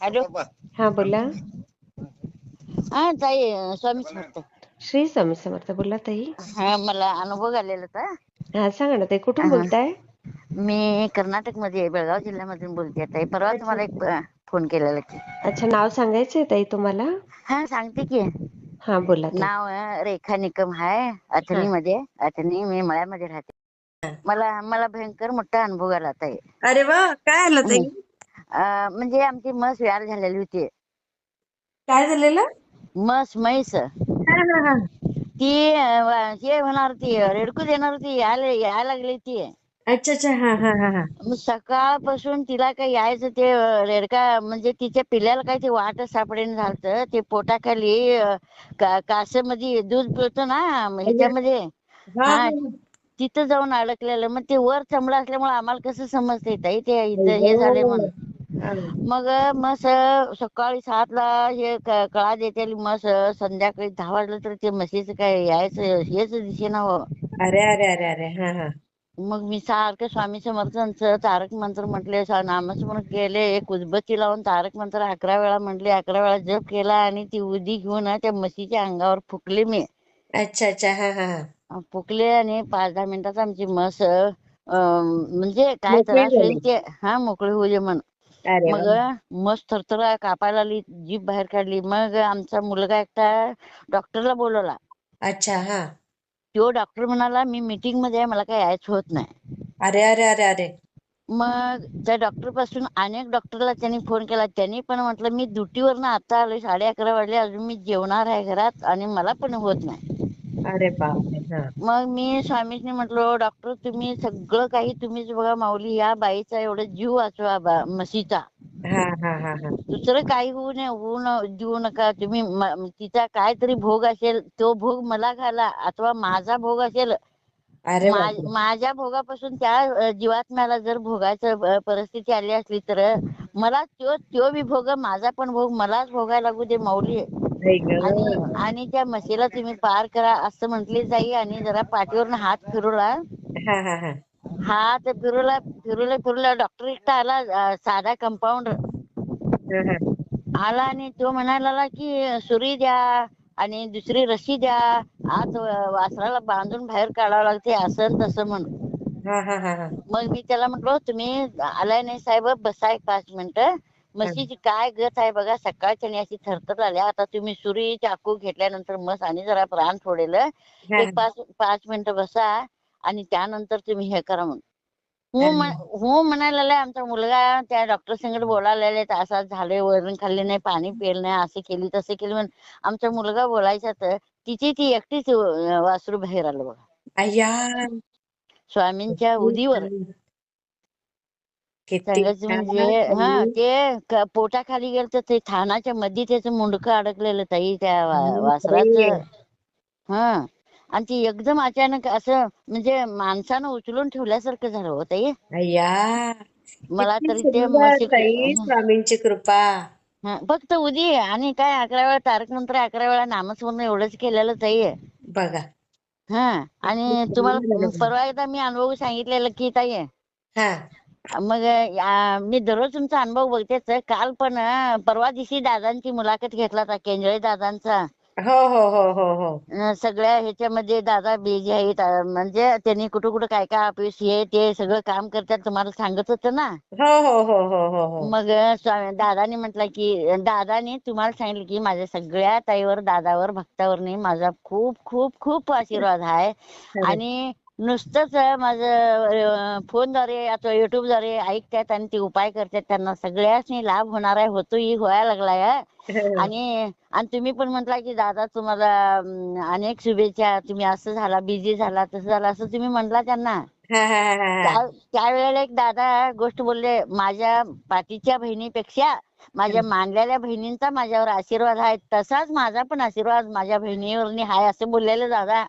Hello. हा बोला. हा ताई स्वामी समर्थ. श्री स्वामी समर्थ बोला ताई. हा मला अनुभव आलेला होता. हा सांगा ना ताई कुठून हा. बोलताय? मी कर्नाटकमध्ये आहे, बेळगाव जिल्ह्यामधून बोलते ताई. परवा तुम्हाला एक अ, फोन केलेला की अच्छा नाव सांगायचंय ताई तुम्हाला? हा सांगते की. हा बोला ताई. नाव अ, रेखा निकम हाय अथनी मध्ये अथनी मी मळ्यामध्ये राहते. मला मला भयंकर मोठा अनुभव आला ताई. अरे वा काय आलं ताई? अ, म्हणजे आमची म्हस व्यार झालेली होती. काय झालेलं? म्हस म्हैस. हा हा हा. ती अ, हे होणार ती रेडकू देणार होती यायला यायला लागली ती. अच्छा अच्छा हा हा हा हा. मग सकाळपासून तिला काय यायचं ते अ, रेडका म्हणजे तिच्या पिल्ल्याला काय ते वाटच सापडेन झालत ते पोटाखाली अ, का कासेमध्ये दूध पिळतो ना ह्याच्यामध्ये. हा, हा हा. तिथं जाऊन अडकलेलं. मग ते वर चमडा असल्यामुळे आम्हाला कसं समजते ताई? ते इथं हे अय्यो. झाले म्हणून हा. मग मस सकाळी सातला हे कळा देते मस संध्याकाळी दहा वाजलं तर ते म्हशीचं काय यायचं हेच दिसेना हो. अरे अरे अरे अरे हा हा. मग मी सारखं स्वामी समर्थांचं तारक मंत्र म्हटले नामस्मरण केले एक उदबत्ती लावून तारक मंत्र अकरा वेळा म्हटले अकरा वेळा जप केला आणि ती उदी घेऊन ना त्या म्हशीच्या अंगावर फुकली मी. अच्छा अच्छा हा हा फुकले आणि पाच दहा मिनिटात आमची म्हस अं, म्हणजे काय त्रास. होईल ते हा मोकळी होऊ दे म्हण. अरे मग वा. थरथर कापायला लागली जीभ बाहेर काढली. मग आमचा मुलगा एकटा डॉक्टरला बोलवला. अच्छा हा. तो डॉक्टर म्हणाला मी मीटिंगमध्ये आहे मला काय यायचं होत नाही. अरे अरे अरे अरे. मग त्या डॉक्टरपासून अनेक डॉक्टरला त्यांनी फोन केला. त्यांनी पण म्हटलं मी ड्युटीवरनं आता आलोय साडे अकरा वाजले अजून मी जेवणार आहे घरात आणि मला पण होत नाही. अरे बापरे हा. मग मी स्वामींनी म्हटलो डॉक्टर तुम्ही सगळं काही तुम्हीच बघा माऊली या बाईचा एवढा जीव वाचवा बा म्हशीचा. हा हा हा हा. दुसरं काही होऊ नये होऊ न देऊ नका. तुम्ही म- तिचा काहीतरी भोग असेल तो भोग मला घाला अथवा माझा भोग असेल अरे मा- बापरे. माझ्या भोगापासून त्या अ, जीवात्म्याला जर भोगायचं अ, परिस्थिती आली असली तर मला त्यो त्यो बी भोग माझा पण भोग मलाच भोगायला लागू दे माऊली. ग आणि आणि त्या म्हशीला तुम्ही पार करा असं म्हटली जाई आणि जरा पाठीवरनं हात फिरवला हा हा हा. हात फिरवला फिरवला फिरवला डॉक्टर एकटा आला अ, साधा कंपाऊंडर हा, हा. आला आणि तो म्हणायला लागला की सुरी द्या आणि दुसरी रशी द्या. आत व- वासराला बांधून बाहेर काढावं लागते असं आणि तसं म्हणून. हा हा हा हा. मग मी त्याला म्हटलो तुम्ही आलाय नाही साहेब बसा एक पाच मिनिटं. म्हशीची काय गत आहे बघा सकाळच्याने अशी थरथर आल्या आता तुम्ही सुरी चाकू घेतल्यानंतर मस आणि जरा प्राण सोडेल. एक पाच पाच मिनिटं बसा आणि त्यानंतर तुम्ही हे करा म्हणून. हो. म्हण म्हणायला आमचा मुलगा त्या डॉक्टर संगत बोलायला असं झाले वरण खाल्ले नाही पाणी पेल नाही असे केली तसे केली म्हणून आमचा मुलगा बोलायचा तर तिची ती एकटीच वासरू बाहेर आलं बघा. स्वामींच्या उदीवर. किती म्हणजे हा. ते क- पोटाखाली गेलं तर ते थानाच्या मध्ये त्याचं मुंडकं अडकलेलं ताई त्या वा-. वासराचं. हा आणि ती एकदम अचानक असं म्हणजे माणसानं उचलून ठेवल्यासारखं झालं हो ताई. अय्या मला किती तरी ते सुंदर म्हशी ताई स्वामींची कृपा. हा, फक्त उदी आणि काय अकरा वेळा तारक मंत्र अकरा वेळा नामस्मरण एवढंच केलेलं ताई. बघा. हा आणि तुम्हाला परवा एकदा मी अनुभव सांगितलेलं की ताई. मग या- मी दररोज तुमचा अनुभव बघतेच. काल पण अं, परवा दिवशी दादांची मुलाखत घेतला होता केंजळे दादांचा. हो हो हो हो हो. अं, सगळ्या ह्याच्यामध्ये दादा बिझी आहेत. अं, म्हणजे त्यांनी कुठं कुठं काय काय ऑफिस हे ते सगळं काम करतात तुम्हाला सांगत होतं ना? हो हो हो हो हो हो. मग स्वा- दादानी म्हटलं की दादानी तुम्हाला सांगितलं की माझ्या सगळ्या ताईवर दादावर भक्तावरनी माझा खूप खूप खूप आशीर्वाद आहे. आणि नुसतंच माझं फोनद्वारे अथवा युट्यूबद्वारे ऐकतात आणि ते उपाय करतात त्यांना सगळ्यासनी लाभ होणार आहे होतोही व्हायला लागलाय आणि आणि तुम्ही पण म्हटला की दादा तुम्हाला अनेक शुभेच्छा तुम्ही असं झाला बिझी झाला तसं झाला असं तुम्ही म्हटला त्यांना. त्या- त्यावेळेला एक दादा गोष्ट बोलले माझ्या पाठीच्या बहिणीपेक्षा माझ्या मानलेल्या बहिणींचा माझ्यावर आशीर्वाद आहे तसाच माझा पण आशीर्वाद माझ्या बहिणीवर आहे असं बोललेले दादा.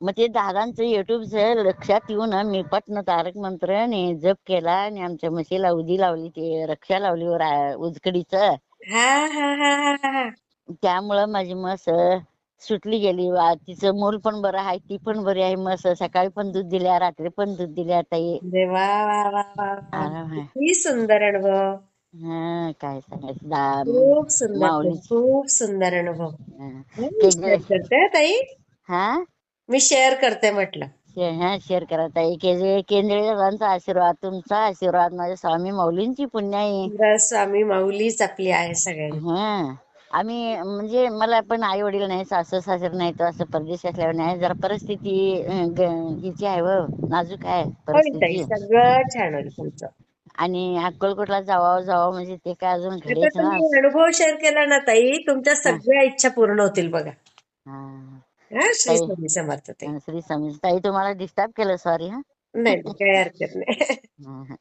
मग ते दादांचं युट्यूबचं लक्षात येऊन मी पटन तारक मंत्र आणि जप केला आणि आमच्या म्हशीला उदी लावली ते रक्षा लावली उजकडीच. त्यामुळं माझी म्हस सुटली गेली. वा- तिचं मूल पण बरं आहे ती पण बरी आहे. म्हस सकाळी पण दूध दिल्या रात्री पण दूध दिल्या ताई. वा सुंदर अनुभव. हा काय सांगायचं? खूप सुंदर खूप सुंदर अनुभव. ताई. हा? मी शेअर करते म्हटलं. शे- हा शेअर करा ताई. केंद्रे केंद्रेकरांचा आशीर्वाद तुमचा आशीर्वाद माझ्या स्वामी माऊलींची पुण्याई. बस स्वामी माऊलीच आपली आहे सगळ्यांची. हा. आम्ही म्हणजे मला पण आई वडील नाही सासू सासरे नाही तर असं परदेश असल्यावर नाही. जरा परिस्थिती अं, ग- हिची आहे व नाजूक आहे होईल ताई परिस्थिती. सगळं छान होईल तुमचं. आणि अक्कलकोटला जावं जावं म्हणजे ते काय अजून आता घडेच ना तुम्ही अनुभव शेअर केला ना ताई तुमच्या सगळ्या इच्छा पूर्ण होतील बघा. हा. श्री ताई. स्वामी समर्थ श्री ताई तुम्हाला डिस्टर्ब केलं सॉरी हा नाही नाही, काही हरकत नाही हा, हा.